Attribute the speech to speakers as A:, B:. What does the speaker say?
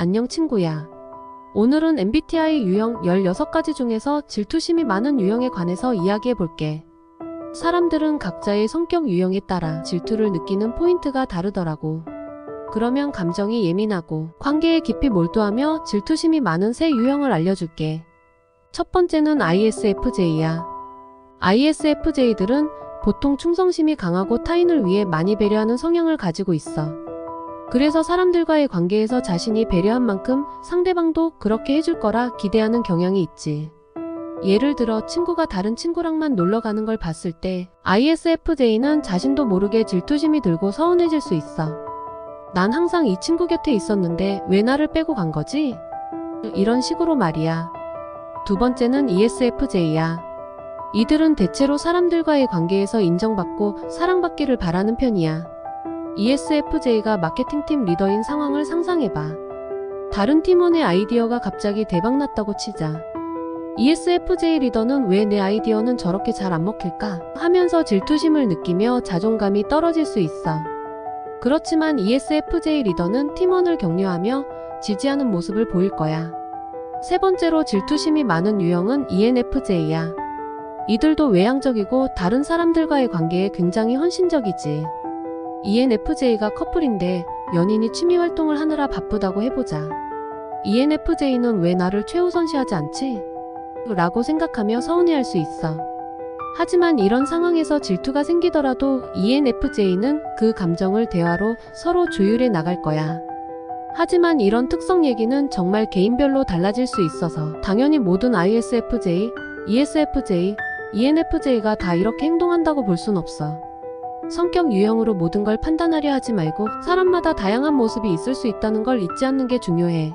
A: 안녕 친구야. 오늘은 MBTI 유형 16가지 중에서 질투심이 많은 유형에 관해서 이야기해 볼게. 사람들은 각자의 성격 유형에 따라 질투를 느끼는 포인트가 다르더라고. 그러면 감정이 예민하고 관계에 깊이 몰두하며 질투심이 많은 세 유형을 알려줄게. 첫 번째는 ISFJ야. ISFJ들은 보통 충성심이 강하고 타인을 위해 많이 배려하는 성향을 가지고 있어. 그래서 사람들과의 관계에서 자신이 배려한 만큼 상대방도 그렇게 해줄 거라 기대하는 경향이 있지. 예를 들어 친구가 다른 친구랑만 놀러 가는 걸 봤을 때 ISFJ는 자신도 모르게 질투심이 들고 서운해질 수 있어. 난 항상 이 친구 곁에 있었는데 왜 나를 빼고 간 거지? 이런 식으로 말이야. 두 번째는 ESFJ야. 이들은 대체로 사람들과의 관계에서 인정받고 사랑받기를 바라는 편이야. ESFJ가 마케팅팀 리더인 상황을 상상해봐. 다른 팀원의 아이디어가 갑자기 대박났다고 치자. ESFJ 리더는 왜 내 아이디어는 저렇게 잘 안 먹힐까? 하면서 질투심을 느끼며 자존감이 떨어질 수 있어. 그렇지만 ESFJ 리더는 팀원을 격려하며 지지하는 모습을 보일 거야. 세 번째로 질투심이 많은 유형은 ENFJ야. 이들도 외향적이고 다른 사람들과의 관계에 굉장히 헌신적이지. ENFJ가 커플인데 연인이 취미 활동을 하느라 바쁘다고 해보자. ENFJ는 왜 나를 최우선시하지 않지? 라고 생각하며 서운해할 수 있어. 하지만 이런 상황에서 질투가 생기더라도 ENFJ는 그 감정을 대화로 서로 조율해 나갈 거야. 하지만 이런 특성 얘기는 정말 개인별로 달라질 수 있어서 당연히 모든 ISFJ, ESFJ, ENFJ가 다 이렇게 행동한다고 볼 순 없어. 성격 유형으로 모든 걸 판단하려 하지 말고 사람마다 다양한 모습이 있을 수 있다는 걸 잊지 않는 게 중요해.